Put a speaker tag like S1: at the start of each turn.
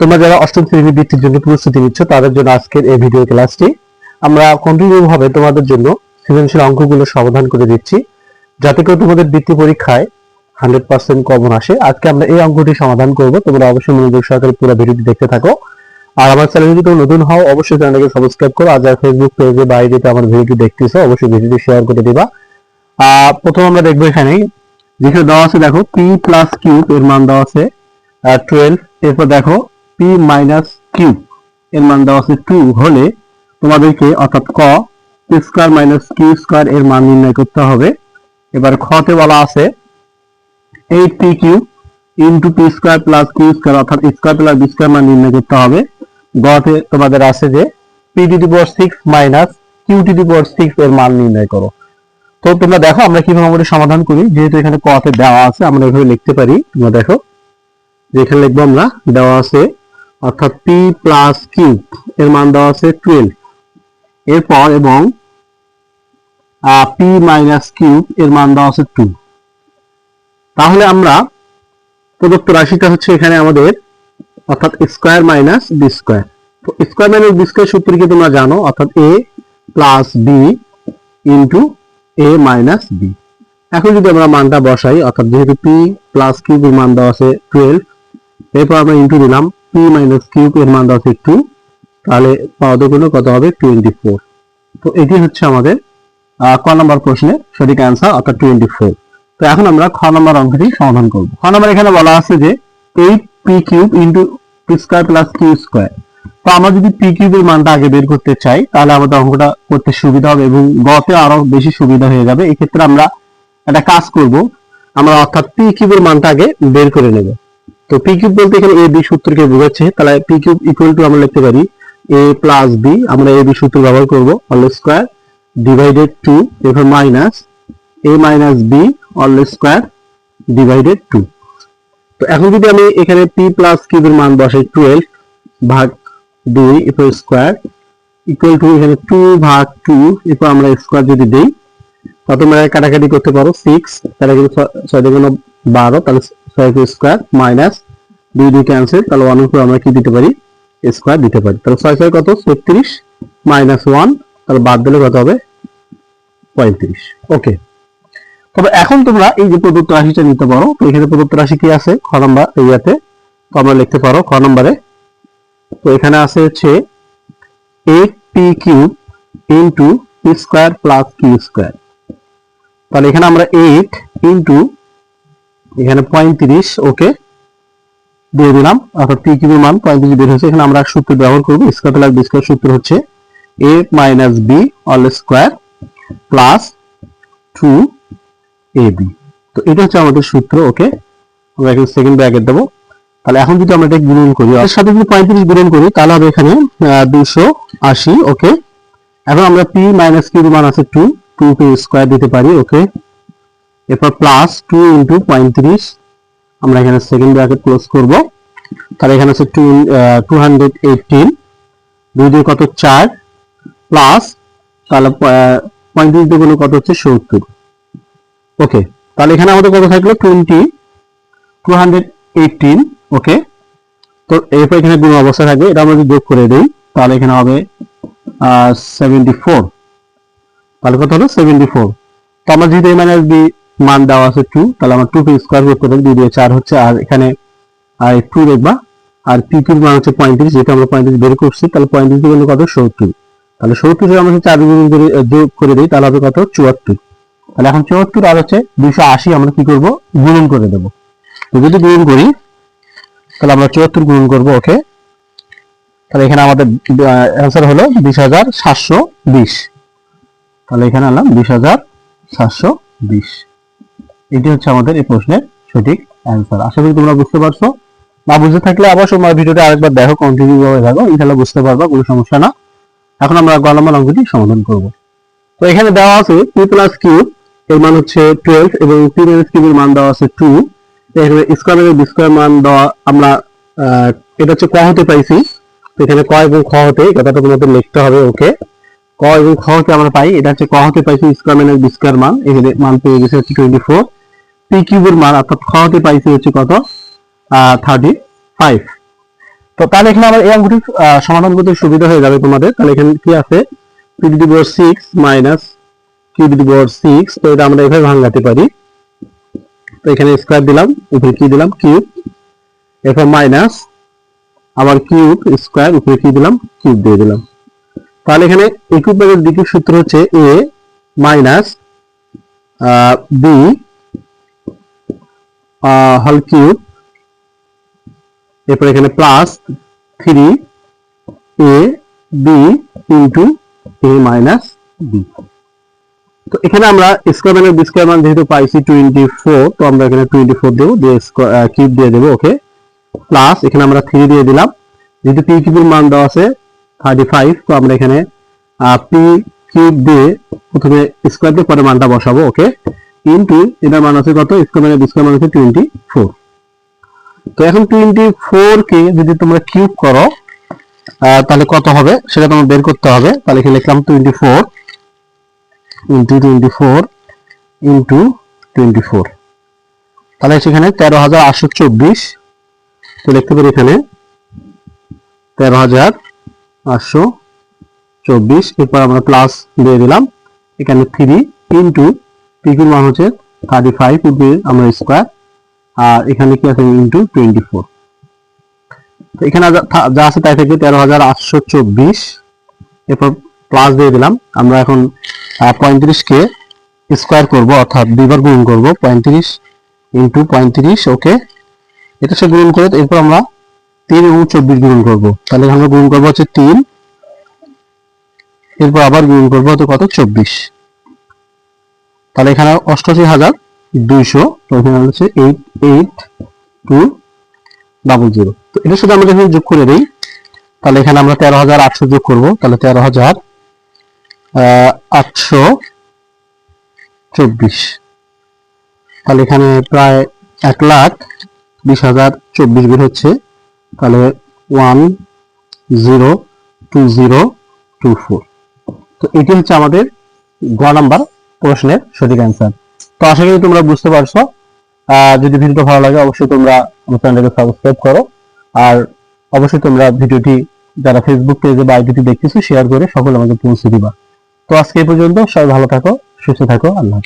S1: তোমরা যারা অষ্টম শ্রেণি বৃত্তির জন্য প্রস্তুতি নিচ্ছ, তাদের জন্য আজকের এই ভিডিও ক্লাসটি আমরা কন্টিনিউ ভাবে তোমাদের জন্য সৃজনশীল অঙ্কগুলো সমাধান করে দিচ্ছি। যাতে করে তোমাদের বৃত্তি পরীক্ষায় হান্ড্রেড পার্সেন্ট কমন আসে। আজকে আমরা এই অঙ্কটি সমাধান করব। তোমরা অবশ্যই মনোযোগ সহকারে পুরো ভিডিওটি দেখতে থাকো। আর আমার চ্যানেল যদি নতুন হও, অবশ্যই চ্যানেলকে সাবস্ক্রাইব করো। আর যারা ফেসবুক পেজে বা আইডিতে আমার ভিডিওটি দেখতেছো, অবশ্যই ভিডিওটি শেয়ার করে দিবা। প্রথম আমরা দেখব এখানে যেখানে দেওয়া আছে, দেখো পি প্লাস কিউব এর মান দেওয়া আছে টুয়েলভ এরপর দেখো পি মাইনাস কিউব এর মান দেওয়া আছে টু হলে তোমাদেরকে অর্থাৎ ক p square minus q square এর মান নির্ণয় করতে হবে। এবার খতে বলা আছে eight p q into p square plus q square অর্থাৎ স্কোয়ার প্লাস বি স্কোয়ার মান নির্ণয় করতে হবে। গতে তোমাদের আছে যে p to power six minus q to power six এর মান নির্ণয় করো। তো তোমরা দেখো, আমরা কীভাবে আমাদের সমাধান করি। যেহেতু এখানে কতে দেওয়া আছে, আমরা এভাবে লিখতে পারি। তোমরা দেখো, যেখানে লিখব আমরা, দেওয়া আছে অর্থাৎ পি প্লাস কিউ এর মান দেওয়া আছে টুয়েলভ এরপর এবং পি মাইনাস কিউব এর মান দেওয়া আছে টু তাহলে আমরা প্রদত্ত রাশিটা হচ্ছে এখানে আমাদের, অর্থাৎ স্কোয়ার মাইনাস বি স্কোয়ার তো স্কোয়ার মাইনাস বি স্কোয়ার সূত্র কি তোমরা জানো? অর্থাৎ a plus b into a minus b এখন যদি আমরা মানটা বসাই, অর্থাৎ যেহেতু পি প্লাস কিউব এর মান দেওয়া আছে টুয়েলভ এরপর আমরা ইন্টু দিলাম পি মাইনাস কিউব এর মান দেওয়া টু তাহলে পাওয়াগুলো কত হবে? টোয়েন্টি ফোর তো এটি হচ্ছে আমাদের ক নম্বর প্রশ্নের সঠিক অ্যান্সার অর্থাৎ টোয়েন্টি ফোর তো এখন আমরা খ নম্বর অঙ্কটি সমাধান করব। খ নম্বর এখানে বলা আছে যে eight p cube into p square plus q square তো আমরা যদি পি কিউবের মানটা আগে বের করতে চাই, তাহলে আমাদের অঙ্কটা করতে সুবিধা হবে এবং গতে আরও বেশি সুবিধা হয়ে যাবে। এক্ষেত্রে আমরা একটা কাজ করব। আমরা অর্থাৎ পি কিউবের মানটা আগে বের করে নেব। তো পি কিউব বলতে এখানে এ বি সূত্রকে বোঝাচ্ছে, তাহলে পি কিউব ইকুয়াল টু আমরা লিখতে পারি এ প্লাস বি আমরা এ বি সূত্র ব্যবহার করব অল স্কোয়ার ডিভাইডেড টু এরপর minus A minus B all square divided two তো এখন যদি আমি এখানে পি প্লাস কিউবের মান বসাই টুয়েলভ ভাগ দুই এরপর স্কোয়ার ইকুয়াল টু এখানে টু ভাগ টু এরপর আমরা স্কোয়ার যদি দেই তত তোমরা কাটাকাটি করতে পারো সিক্স তাহলে কিন্তু ছয় বারো, তাহলে ছয় স্কোয়ার মাইনাস দুই দুই ক্যান্সেল তাহলে ওয়ান উপর আমরা কি দিতে পারি? স্কোয়ার দিতে পারি। তাহলে ছয় ছয় কত? ছত্রিশ মাইনাস ওয়ান তাহলে বাদ দিলে কত হবে? পঁয়ত্রিশ। ওকে তবে এখন তোমরা এই যে প্রদত্ত রাশিটা নিতে পারো, তো এখানে প্রদত্ত রাশি কি আছে? খ নম্বর ইয়াতে। তো আমরা লিখতে পারো খ নম্বরে। তো এখানে আছে হচ্ছে eight P cube into P square plus Q square তাহলে এখানে আমরা এইট ইন্টু এখানে পঁয়ত্রিশ ওকে দিয়ে দিলাম। অর্থাৎ পি কিউবের মান পঁয়ত্রিশ বের হয়েছে। এখানে আমরা সূত্র ব্যবহার করব। স্কোয়ার প্লাস বি স্কোয়ার সূত্র হচ্ছে A minus B all square plus two A B তো এটা হচ্ছে আমাদের সূত্র ওকে আমরা এখানে সেকেন্ড ব্র্যাকেট দেবো। তাহলে এখন যদি আমরা এটা গুণন করি এর সাথে যদি পঁয়ত্রিশ গুণন করি, তাহলে হবে এখানে দুশো আশি ওকে এখন আমরা পি মাইনাস কিউব মান আছে টু টু পি স্কোয়ার দিতে পারি ওকে এরপর প্লাস টু ইন্টু পঁয়ত্রিশ আমরা এখানে সেকেন্ড ব্র্যাকেট ক্লোজ করব। তাহলে এখানে আছে টু টু হান্ড্রেড এইটিন দুই দুই কত চার? প্লাস তাহলে পঁয়ত্রিশ দুগুণ কত হচ্ছে সত্তর। ওকে তাহলে এখানে আমাদের কত থাকল? Twenty two hundred eighteen okay তো এরপর এখানে গুণ অবস্থা থাকবে, এটা আমরা যদি যোগ করে দিই, তাহলে এখানে হবে সেভেন্টি ফোর তাহলে কত হলো? সেভেন্টি ফোর তো আমরা যেহেতু এ মাইনাস বি মান দেওয়া আছে টু তাহলে আমার টু পি স্কোয়ার করতে পারি দুই দিয়ে চার হচ্ছে আর এখানে আর টু দেখবা, আর পি কিউর মান হচ্ছে পঁয়ত্রিশ, যেহেতু আমরা পঁয়ত্রিশ বের করছি, তাহলে পঁয়ত্রিশ দিয়ে কত? সত্তর। তাহলে সত্তর আমরা চার গুণ করে যোগ করে দিই, তাহলে হবে কত? চুয়াত্তর। তাহলে এখন চুয়াত্তর আর হচ্ছে দুইশো আশি আমরা কি করব? গুণন করে দেবো। তো যদি গুণন করি, তাহলে আমরা চুয়াত্তর গুণন করব, ওকে? তাহলে এখানে আমাদের অ্যান্সার হলো বিশ হাজার সাতশো বিশ। তাহলে এখানে আনলাম বিশ হাজার সাতশো বিশ। এটি হচ্ছে আমাদের এই প্রশ্নের সঠিক অ্যান্সার আশা করি তোমরা বুঝতে পারছ। না বুঝতে থাকলে আবার সময় ভিডিওটা আরেকবার দেখো কন্টিনিউ ভাবে দেখো। ইনশাল্লাহ বুঝতে পারবা, কোনো সমস্যা না। এখন আমরা গ নম্বর অঙ্কটি সমাধান করব। তো এখানে দেওয়া আছে পি প্লাস কিউব এর মান হচ্ছে টুয়েলভ এবং পি মাইনাস কিউবের মান দেওয়া আছে টু এখানে স্কোয়ারের বি স্কোয়ার মান দেওয়া আমরা এটা হচ্ছে ক হতে পাইছি। তো এখানে ক এবং খ হতে কথাটা তোমাদের লিখতে হবে, ওকে? ক এবং খ হতে আমরা পাই, এটা হচ্ছে ক হতে পাইছি স্কোয়ার মাইনাস বি স্কোয়ার মান। এখানে মান পেয়ে গেছে হচ্ছে টোয়েন্টি ফোর পি কিউবের মান অর্থাৎ খ হতে পাইছি হচ্ছে কত? থার্টি ফাইভ তো তাহলে এখানে আমার এই অঙ্কটি সমাধান করতে সুবিধা হয়ে যাবে তোমাদের। তাহলে এখানে কি আছে? P to the power six minus Q to the power six তো এটা আমরা এভাবে ভাঙাতে পারি। তো এখানে স্কোয়ার দিলাম, উপরে কি দিলাম? কিউব এরপর মাইনাস আবার কিউব স্কোয়ার উপরে কি দিলাম? কিউব দিয়ে দিলাম। তাহলে এখানে ইকুইভ্যালেন্ট দ্বিতীয় সূত্র হচ্ছে এ মাইনাস বি হল কিউব। এরপর এখানে plus three A B into A minus B. তো এখানে আমরা স্কোয়ার মাইনাস স্কোয়ার মান যেহেতু পাইছি টোয়েন্টি ফোর, তো আমরা এখানে টোয়েন্টি ফোর দেবো, দিয়ে কিউব দিয়ে দেবো, ওকে? প্লাস এখানে আমরা থ্রি দিয়ে দিলাম। যেহেতু পি কিউবের মান দেওয়া আছে থার্টি ফাইভ, তো আমরা এখানে পি কিউব দিয়ে প্রথমে স্কোয়ার দিয়ে পরে মানটা বসাবো, ওকে? ইন্টু এটার মান আছে কত? মানে বি স্কোয়ার মান আছে টোয়েন্টি ফোর তো এখন টোয়েন্টি ফোর কে যদি তোমরা কিউব করো তাহলে কত হবে? সেটা তোমার বের করতে হবে। তাহলে এখানে লিখলাম twenty four into twenty four into twenty four তাহলে সেখানে তেরো হাজার আটশো চব্বিশ। তো লিখতে পারি এখানে তেরো হাজার আটশো চব্বিশ। এরপর আমরা প্লাস দিয়ে দিলাম। এখানে থ্রি ইন্টু পিকুর মান হচ্ছে থার্টি ফাইভ উপরে আমরা স্কোয়ার আর এখানে কি আছে ইন্টু টোয়েন্টি ফোর এখানে যা আছে তাই থেকে তেরো হাজার আটশো চব্বিশ, এরপর প্লাস দিয়ে দিলাম। আমরা এখন পঁয়ত্রিশকে স্কোয়ার করব, অর্থাৎ দুইবার গুণ করব, পঁয়ত্রিশ ইন্টু পঁয়ত্রিশ ওকে এটা সে গুণ করে, এরপর আমরা তিন এবং চব্বিশ গুণ করব। তাহলে আমরা গুণ করব হচ্ছে তিন, এরপর আবার গুণ করব তো কত? চব্বিশ। তাহলে এখানে অষ্টআশি হাজার দুইশো, তো এখানে হচ্ছে eight eight two double zero তো এটা শুধু আমরা যখন যোগ করে দিই। তাহলে এখানে আমরা তেরো হাজার আটশো যোগ করব। তাহলে তেরো হাজার আটশো চব্বিশ। তাহলে এখানে প্রায় এক লাখ বিশ হাজার চব্বিশ বের হচ্ছে। তাহলে one zero two zero two four তো এটি হচ্ছে আমাদের গ নাম্বার। প্রশ্নের সঠিক অ্যান্সার তো আশা করি তোমরা বুঝতে পারছ। যদি ভিডিওটা ভালো লাগে, অবশ্যই তোমরা আমার চ্যানেলকে সাবস্ক্রাইব করো। আর অবশ্যই তোমরা ভিডিওটি যারা ফেসবুক পেজে বা আইডিটি দেখতেছো শেয়ার করে সকল আমাকে পৌঁছে দিবা। তো আজকে এই পর্যন্ত, সবাই ভালো থাকো, সুস্থ থাকো, আল্লাহ